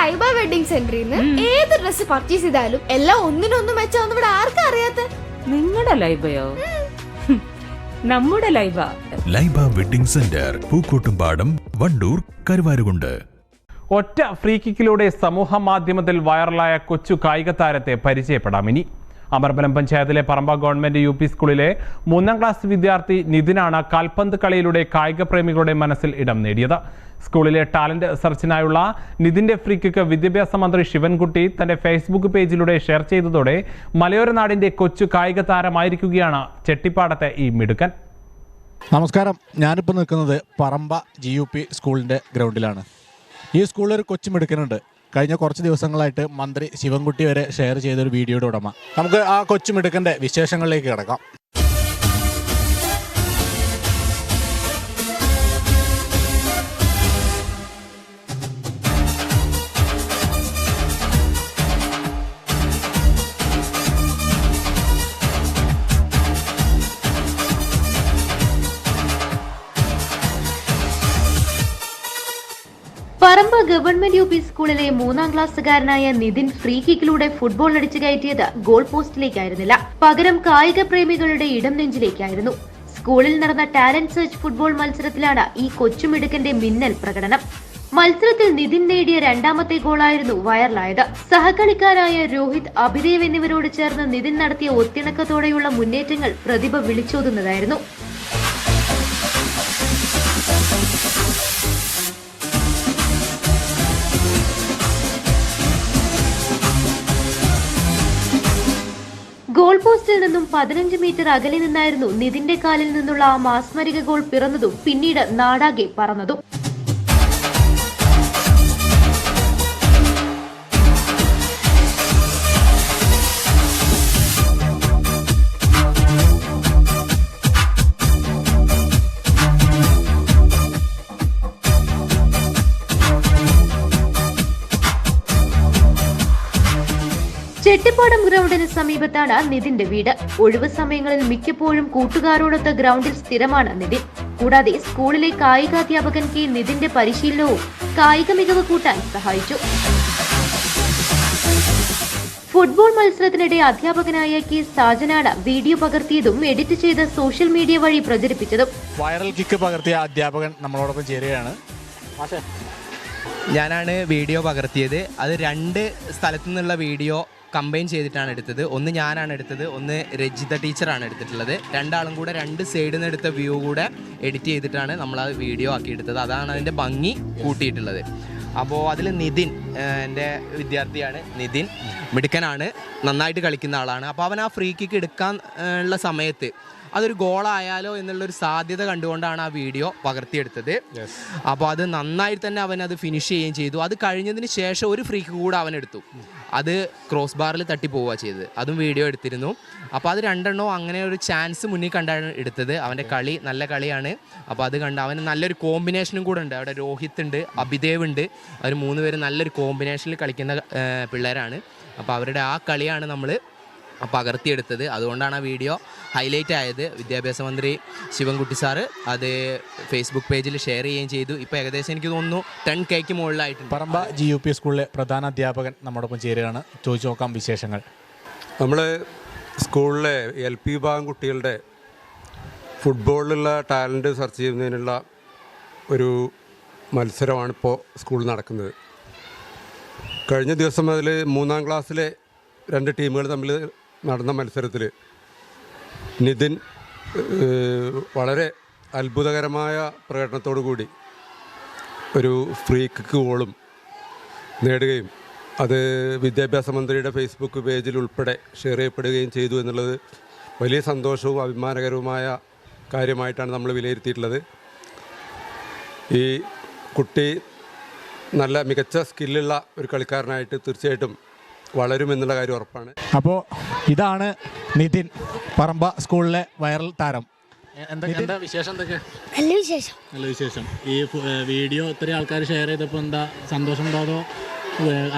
Laiba wedding സെന്ററിൽ നിന്ന് ഏത് ഡ്രസ് പർച്ചേസ് ചെയ്താലും എല്ലാം ഒന്നിനൊന്നും മെച്ചാന്ന് ഇവിടെ ആർക്കും അറിയാത്ത? നിങ്ങളുടെ ലൈബയോ? നമ്മുടെ Laiba. Laiba wedding centre Pookkottumpadam Wandoor Karuvarakundu. ഒറ്റ ഫ്രീ കിക്കിലൂടെ സമൂഹ മാധ്യമത്തിൽ വൈറലായ കൊച്ചു കായിക താരത്തെ പരിചയപ്പെടാം ഇനി. അമർബലം പഞ്ചായത്തിലെ പറമ്പ ഗവൺമെന്റ് യു പി സ്കൂളിലെ മൂന്നാം ക്ലാസ് വിദ്യാർത്ഥി നിതിനാണ് കാൽപന്ത് കളിയിലൂടെ കായിക പ്രേമികളുടെ മനസ്സിൽ ഇടം നേടിയത്. സ്കൂളിലെ ടാലന്റ് സെർച്ചിനായുള്ള നിതിന്റെ ഫ്രീ കിക്ക് വിദ്യാഭ്യാസ മന്ത്രി ശിവൻകുട്ടി തന്റെ ഫേസ്ബുക്ക് പേജിലൂടെ ഷെയർ ചെയ്തതോടെ മലയോര നാടിന്റെ കൊച്ചു കായിക താരമായിരിക്കുകയാണ് ചെട്ടിപ്പാടത്തെ ഈ മിടുക്കൻ. നമസ്കാരം. ഞാനിപ്പോൾ നിൽക്കുന്നത് പറമ്പ ജി യു പി സ്കൂളിന്റെ ഗ്രൗണ്ടിലാണ് ഈ സ്കൂളിൽ ഒരു കൊച്ചുമിടുക്കനുണ്ട് കഴിഞ്ഞ കുറച്ച് ദിവസങ്ങളായിട്ട് മന്ത്രി ശിവൻകുട്ടി വരെ ഷെയർ ചെയ്തൊരു വീഡിയോയുടെ ഉടമ. നമുക്ക് ആ കൊച്ചുമിടുക്കന്റെ വിശേഷങ്ങളിലേക്ക് കിടക്കാം. പറമ്പ ഗവൺമെന്റ് യു പി സ്കൂളിലെ മൂന്നാം ക്ലാസ്സുകാരനായ നിതിൻ ഫ്രീ കിക്കിലൂടെ ഫുട്ബോൾ അടിച്ചു കയറ്റിയത് ഗോൾ പോസ്റ്റിലേക്കായിരുന്നില്ല. പകരം കായിക പ്രേമികളുടെ ഇടം നെഞ്ചിലേക്കായിരുന്നു. സ്കൂളിൽ നടന്ന ടാലന്റ് സെർച്ച് ഫുട്ബോൾ മത്സരത്തിലാണ് ഈ കൊച്ചുമിടുക്കന്റെ മിന്നൽ പ്രകടനം. മത്സരത്തിൽ നിതിൻ നേടിയ രണ്ടാമത്തെ ഗോളായിരുന്നു വൈറലായത്. സഹകളിക്കാരായ രോഹിത് അഭിദേവ് എന്നിവരോട് ചേർന്ന് നിതിൻ നടത്തിയ ഒത്തിണക്കത്തോടെയുള്ള മുന്നേറ്റങ്ങൾ പ്രതിഭ വിളിച്ചോതുന്നതായിരുന്നു. പോസ്റ്റിൽ നിന്നും പതിനഞ്ച് മീറ്റർ അകലെ നിന്നായിരുന്നു നിതിന്റെ കാലിൽ നിന്നുള്ള ആ മാസ്മരിക ഗോൾ പിറന്നതും പിന്നീട് നാടാകെ പറന്നതും. ചെട്ടിപ്പാടം ഗ്രൗണ്ടിന് സമീപത്താണ് നിതിന്റെ വീട്. ഒഴിവ് സമയങ്ങളിൽ മിക്കപ്പോഴും കൂട്ടുകാരോടൊത്ത് ഗ്രൗണ്ടിൽ സ്ഥിരമാണ് നിതിൻ. കൂടാതെ സ്കൂളിലെ കായികാധ്യാപകൻ കെ നിതിന്റെ പരിശീലനവും കായിക മികവ് കൂട്ടാൻ സഹായിച്ചു. ഫുട്ബോൾ മത്സരത്തിനിടെ അധ്യാപകനായ കെ സാജനാണ് വീഡിയോ പകർത്തിയതും എഡിറ്റ് ചെയ്ത് സോഷ്യൽ മീഡിയ വഴി പ്രചരിപ്പിച്ചതും. വൈറൽ കിക്ക് പകർത്തിയ അധ്യാപകൻ നമ്മളോടൊപ്പം ചേരുകയാണ്. ഞാനാണ് വീഡിയോ പകർത്തിയത്. അത് രണ്ട് സ്ഥലത്തു നിന്നുള്ള വീഡിയോ കമ്പൈൻ ചെയ്തിട്ടാണ് എടുത്തത്. ഒന്ന് ഞാനാണ് എടുത്തത് ഒന്ന് രജിത ടീച്ചറാണ് എടുത്തിട്ടുള്ളത്. രണ്ടാളും കൂടെ രണ്ട് സൈഡിൽ നിന്ന് എടുത്ത വ്യൂ കൂടെ എഡിറ്റ് ചെയ്തിട്ടാണ് നമ്മൾ ആ വീഡിയോ ആക്കി എടുത്തത്. അതാണ് അതിന്റെ ഭംഗി കൂട്ടിയിട്ടുള്ളത്. അപ്പോൾ അതിൽ നിതിൻ എന്റെ വിദ്യാർത്ഥിയാണ് നിതിൻ. മിടുക്കനാണ് നന്നായിട്ട് കളിക്കുന്ന ആളാണ്. അപ്പോൾ അവൻ ആ ഫ്രീ കിക്ക് എടുക്കാൻ ഉള്ള സമയത്ത് അതൊരു ഗോളായാലോ എന്നുള്ളൊരു സാധ്യത കണ്ടുകൊണ്ടാണ് ആ വീഡിയോ പകർത്തിയെടുത്തത്. അപ്പോൾ അത് നന്നായി തന്നെ അവൻ അത് ഫിനിഷ് ചെയ്യുകയും ചെയ്തു. അത് കഴിഞ്ഞതിന് ശേഷം ഒരു ഫ്രീക്ക് കൂടെ അവൻ എടുത്തു. അത് ക്രോസ് ബാറിൽ തട്ടി പോവുക ചെയ്തത്. അതും വീഡിയോ എടുത്തിരുന്നു. അപ്പോൾ അത് രണ്ടെണ്ണോ അങ്ങനെ ഒരു ചാൻസ് മുന്നിൽ കണ്ടാണ് എടുത്തത്. അവന്റെ കളി നല്ല കളിയാണ്. അപ്പോൾ അത് കണ്ട് അവന് നല്ലൊരു കോമ്പിനേഷനും കൂടെ ഉണ്ട്. അവിടെ രോഹിത് ഉണ്ട് അഭിദേവ് ഉണ്ട്. അവർ മൂന്ന് പേര് നല്ലൊരു കോമ്പിനേഷനിൽ കളിക്കുന്ന പിള്ളേരാണ്. അപ്പോൾ അവരുടെ ആ കളിയാണ് നമ്മൾ പകർത്തിയെടുത്തത് അതുകൊണ്ടാണ് ആ വീഡിയോ ഹൈലൈറ്റ് ആയത്. വിദ്യാഭ്യാസ മന്ത്രി ശിവൻകുട്ടി സാറ് അത് ഫേസ്ബുക്ക് പേജിൽ ഷെയർ ചെയ്യുകയും ചെയ്തു. ഇപ്പോൾ ഏകദേശം എനിക്ക് തോന്നുന്നു ടെൻ കേക്ക് മുകളിലായിട്ടുണ്ട്. പറമ്പ ജി യു പി സ്കൂളിലെ പ്രധാന അധ്യാപകൻ നമ്മോടൊപ്പം ചേരുകയാണ്. ചോദിച്ചു നോക്കാം വിശേഷങ്ങൾ. നമ്മൾ സ്കൂളിലെ എൽ പി വിഭാഗം കുട്ടികളുടെ ഫുട്ബോളിലുള്ള ടാലന്റ് സെർച്ച് ചെയ്യുന്നതിനുള്ള ഒരു മത്സരമാണ് ഇപ്പോൾ സ്കൂളിൽ നടക്കുന്നത്. കഴിഞ്ഞ ദിവസം അതിൽ മൂന്നാം ക്ലാസ്സിലെ രണ്ട് ടീമുകൾ തമ്മിൽ നടന്ന മത്സരത്തിൽ നിതിൻ വളരെ അത്ഭുതകരമായ പ്രകടനത്തോടു കൂടി ഒരു ഫ്രീ കിക്ക് ഗോളും നേടുകയും അത് വിദ്യാഭ്യാസ മന്ത്രിയുടെ ഫേസ്ബുക്ക് പേജിൽ ഉൾപ്പെടെ ഷെയർ ചെയ്യപ്പെടുകയും ചെയ്തു എന്നുള്ളത് വലിയ സന്തോഷവും അഭിമാനകരവുമായ കാര്യമായിട്ടാണ് നമ്മൾ വിലയിരുത്തിയിട്ടുള്ളത്. ഈ കുട്ടി നല്ല മികച്ച സ്കില്ലുള്ള ഒരു കളിക്കാരനായിട്ട് തീർച്ചയായിട്ടും വളരുമെന്നുള്ള കാര്യം ഉറപ്പാണ്. അപ്പോ ഇതാണ് നിതിൻ പറമ്പ സ്കൂളിലെ വൈറൽ താരം. എന്താ വിശേഷം എന്തൊക്കെ? നല്ല വിശേഷം. നല്ല വിശേഷം. ഈ വീഡിയോ ഇത്രയും ആൾക്കാർ ഷെയർ ചെയ്തപ്പോൾ എന്താ സന്തോഷം ഉണ്ടോ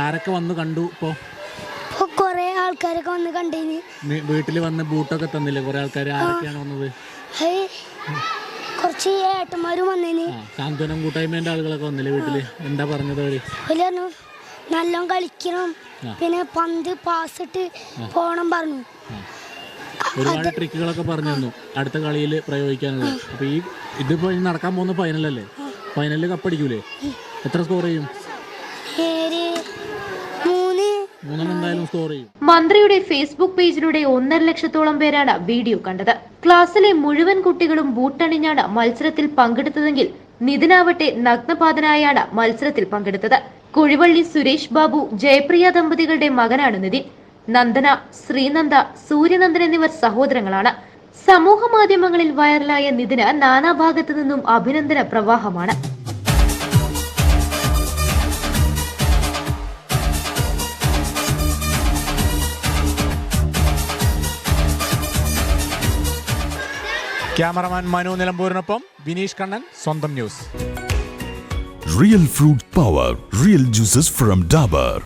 ആരൊക്കെ വന്ന് കണ്ടു ഇപ്പോൾ ഇപ്പൊ കൊറേ ആൾക്കാരൊക്കെ വന്ന് കണ്ടിന്. വീട്ടിൽ വന്ന് ബൂട്ടൊക്കെ തന്നില്ലേ? കുറേ ആൾക്കാർ ആരൊക്കെയാണ് വന്നത്? കുറച്ച് ഏട്ടന്മാരും വന്നേന്. സാന്ത്വനം കൂട്ടായ്മേന്റെ ആളുകളൊക്കെ വന്നില്ലേ വീട്ടിൽ? എന്താ പറഞ്ഞത് അവർ? നല്ലോണം കളിക്കണം. പിന്നെ പന്ത് പാസിട്ട് പോണം പറഞ്ഞു. ഒരുപാട് ട്രിക്കുകളൊക്കെ പറഞ്ഞു തന്നു. അടുത്ത കളിയിൽ പ്രയോഗിക്കാനുള്ളത്. അപ്പൊ ഈ ഇതിപ്പോ നടക്കാൻ പോകുന്ന ഫൈനലല്ലേ ഫൈനലിൽ കപ്പടിക്കൂലേ എത്ര സ്കോർ ചെയ്യും? മന്ത്രിയുടെ ഫേസ്ബുക്ക് പേജിലൂടെ ഒന്നര ലക്ഷത്തോളം പേരാണ് വീഡിയോ കണ്ടത്. ക്ലാസ്സിലെ മുഴുവൻ കുട്ടികളും ബൂട്ടണിഞ്ഞാണ് മത്സരത്തിൽ പങ്കെടുത്തതെങ്കിൽ നിതിനാവട്ടെ നഗ്നപാതനായാണ് മത്സരത്തിൽ പങ്കെടുത്തത്. കുഴിവള്ളി സുരേഷ് ബാബു ജയപ്രിയ ദമ്പതികളുടെ മകനാണ് നിതിൻ. നന്ദന ശ്രീനന്ദ സൂര്യനന്ദൻ എന്നിവർ സഹോദരങ്ങളാണ്. സമൂഹ മാധ്യമങ്ങളിൽ വൈറലായ നിതിന് നാനാഭാഗത്തു നിന്നും അഭിനന്ദന പ്രവാഹമാണ്. ക്യാമറമാൻ മനു നിലമ്പൂരിനൊപ്പം വിനീഷ് കണ്ണൻ സ്വന്തം news. Real fruit power real juices from Dabur